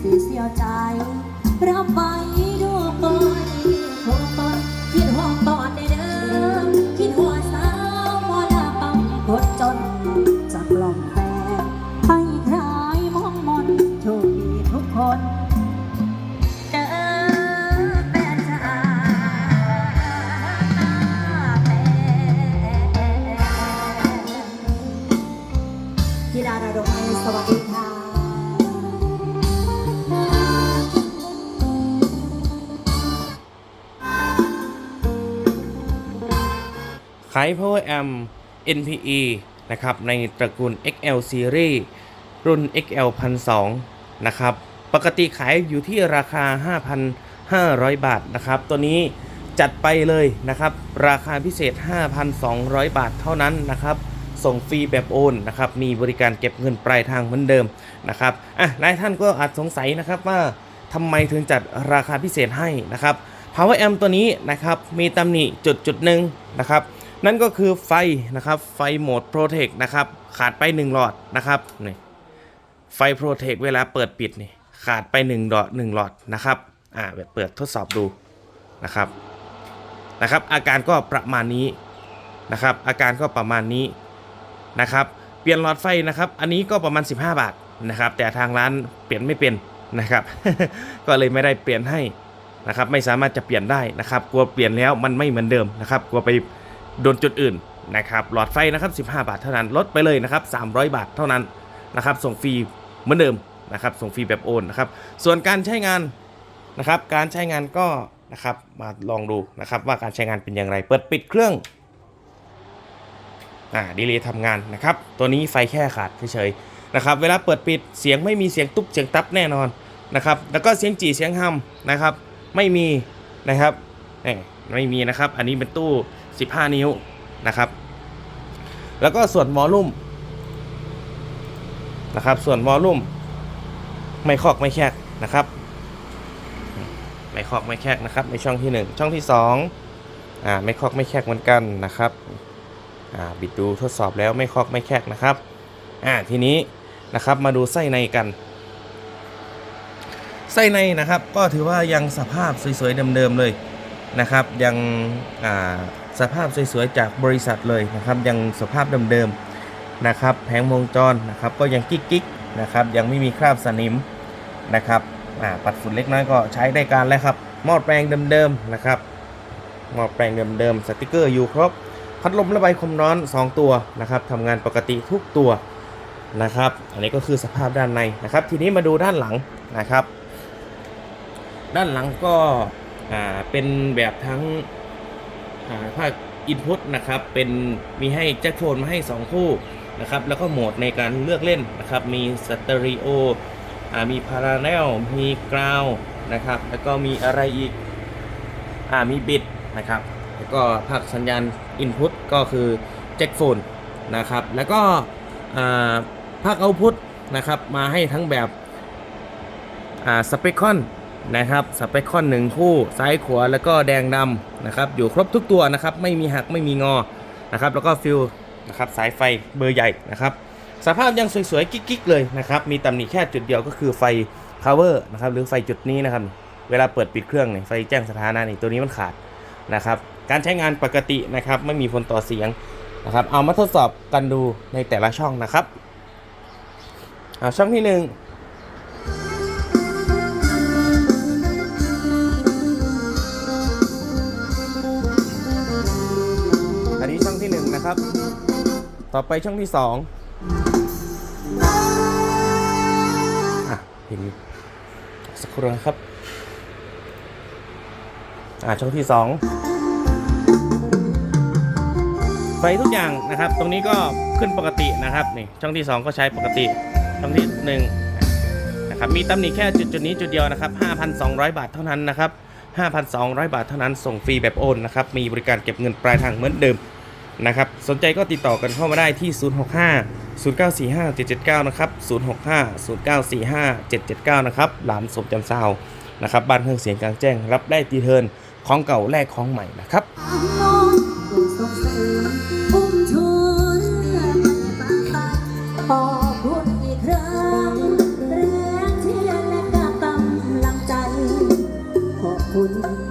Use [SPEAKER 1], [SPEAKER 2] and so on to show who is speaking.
[SPEAKER 1] สิเสียใจ รับไปด้วยทุกคนคิดหวงตอนได้เดิมคิดหัวสาวบ่ดาปังกด
[SPEAKER 2] Power Amp NPE นะครับในตระกูล XL Series รุ่น XL 1002นะครับปกติขายอยู่ที่ราคา 5,500 บาทนะครับ ตัวนี้จัดไปเลยนะครับ ราคาพิเศษ 5,200 บาทเท่านั้นนะครับส่งฟรีแบบโอนนะครับ มีบริการเก็บเงินปลายทางเหมือนเดิมนะครับ อะหลายท่านก็อาจสงสัยนะครับว่าทำไมถึงจัดราคาพิเศษให้นะครับ Power Amp ตัวนี้นะครับ มีตำหนิจุดจุดหนึ่งนะครับ นั่นก็คือไฟนะครับไฟโหมด Protect นะครับขาดไป 1 หลอดนะครับนี่ไฟ Protect เวลาเปิดปิดนี่ขาดไป1หลอด1หลอดนะครับอ่าแบบเปิดทดสอบดูนะครับนะครับ อาการก็ประมาณนี้นะครับ อาการก็ประมาณนี้นะครับเปลี่ยนหลอดไฟนะครับ อันนี้ก็ประมาณ 15 บาทนะครับ แต่ทางร้านเปลี่ยนไม่เป็นนะครับ ก็เลยไม่ได้เปลี่ยนให้นะครับ ไม่สามารถจะเปลี่ยนได้นะครับ กลัวเปลี่ยนแล้วมันไม่เหมือนเดิมนะครับ กลัวไป โดนจุดอื่นนะครับหลอดไฟนะครับ 15 บาทเท่านั้นลดไปเลยนะครับ 300 บาทเท่านั้นนะครับส่งฟรีเหมือนเดิมนะครับส่งฟรีแบบโอนนะครับส่วนการใช้งานนะครับการใช้งานก็นะครับมาลองดูนะครับว่าการใช้งานเป็นอย่างไร เปิดปิดเครื่องอ่าดีเลย์ทำงานนะครับตัวนี้ไฟแค่ขาดเฉยๆนะครับเวลาเปิดปิดเสียงไม่มีเสียงตุ๊บเสียงตับแน่นอนนะครับแล้วก็เสียงจีเสียงฮัมนะครับไม่มีนะครับเอ้ย ไม่มีนะครับ อันนี้เป็นตู้ 15 นิ้วนะครับ แล้วก็ส่วนวอลลุ่มนะครับ ส่วนวอลลุ่มไม่คอกไม่แคกนะครับ ไม่คอกไม่แคกนะครับ ในช่องที่ 1 ช่องที่2อ่าไม่คอกไม่แคกเหมือนกันนะครับอ่าบิดดูทดสอบแล้วไม่คอกไม่แคกนะครับอ่าทีนี้นะครับมาดูไส้ในกันไส้ในนะครับก็ถือว่ายังสภาพสวยๆเดิมๆเลย นะครับยังสภาพสวยๆจากบริษัทเลยนะครับยังสภาพเดิมๆนะครับแผงวงจรนะครับก็ยังกิ๊กๆนะครับยังไม่มีคราบสนิมนะครับปัดฝุ่นเล็กน้อยก็ใช้ได้การแล้วครับหม้อแปลงเดิมๆนะครับหม้อแปลงเดิมๆสติกเกอร์อยู่ครบพัดลมระบายความร้อน 2 ตัวนะครับทำงานปกติทุกตัวนะครับ อันนี้ก็คือสภาพด้านในนะครับ ทีนี้มาดูด้านหลังนะครับ ด้านหลังก็ อ่าเป็นแบบทั้งอ่าภาคอินพุตนะครับ เป็นมีให้แจ็คโฟนมาให้2คู่นะครับ แล้วก็โหมดในการเลือกเล่นนะครับ มีสเตอริโออ่ามีพาราเนลมีกราวนะครับ แล้วก็มีอะไรอีกอ่ามีบิดนะครับ แล้วก็ภาคสัญญาณอินพุตก็คือแจ็คโฟนนะครับ แล้วก็อ่าภาคเอาพุตนะครับ มาให้ทั้งแบบอ่าสเปคอน นะครับสเปคคอนหนึ่งคู่ซ้ายขวาแล้วก็แดงดำนะครับอยู่ครบทุกตัวนะครับไม่มีหักไม่มีงอนะครับแล้วก็ฟิลนะครับสายไฟเบอร์ใหญ่นะครับสภาพยังสวยๆกิ๊กๆเลยนะครับมีตำหนิแค่จุดเดียวก็คือไฟ cover นะครับหรือไฟจุดนี้นะครับเวลาเปิดปิดเครื่องเนี่ยไฟแจ้งสถานะนี่ตัวนี้มันขาดนะครับการใช้งานปกตินะครับไม่มีผลต่อเสียงนะครับเอามาทดสอบกันดูในแต่ละช่องนะครับช่องที่ 1 ครับ ต่อไปช่องที่สองอะเห็นสักครู่นะครับ อ่าช่องที่สองไฟทุกอย่างนะครับ ตรงนี้ก็ขึ้นปกตินะครับนี่ช่องที่สองก็ใช้ปกติ ช่องที่หนึ่งนะครับมีตำหนิแค่จุดจุดนี้จุดเดียวนะครับ 5,200 บาทเท่านั้นนะครับ 5,200 บาทเท่านั้นส่งฟรีแบบโอนนะครับ มีบริการเก็บเงินปลายทางเหมือนเดิม นะครับสนใจก็ติดต่อกันเข้ามาได้ที่ 065 0945 779 นะครับ 065 0945 779 นะครับหลานสมจำเศร้านะครับบ้านเครื่องเสียงกลางแจ้ง รับได้ตีเทินของเก่าแลกของใหม่นะครับ
[SPEAKER 1] คุณ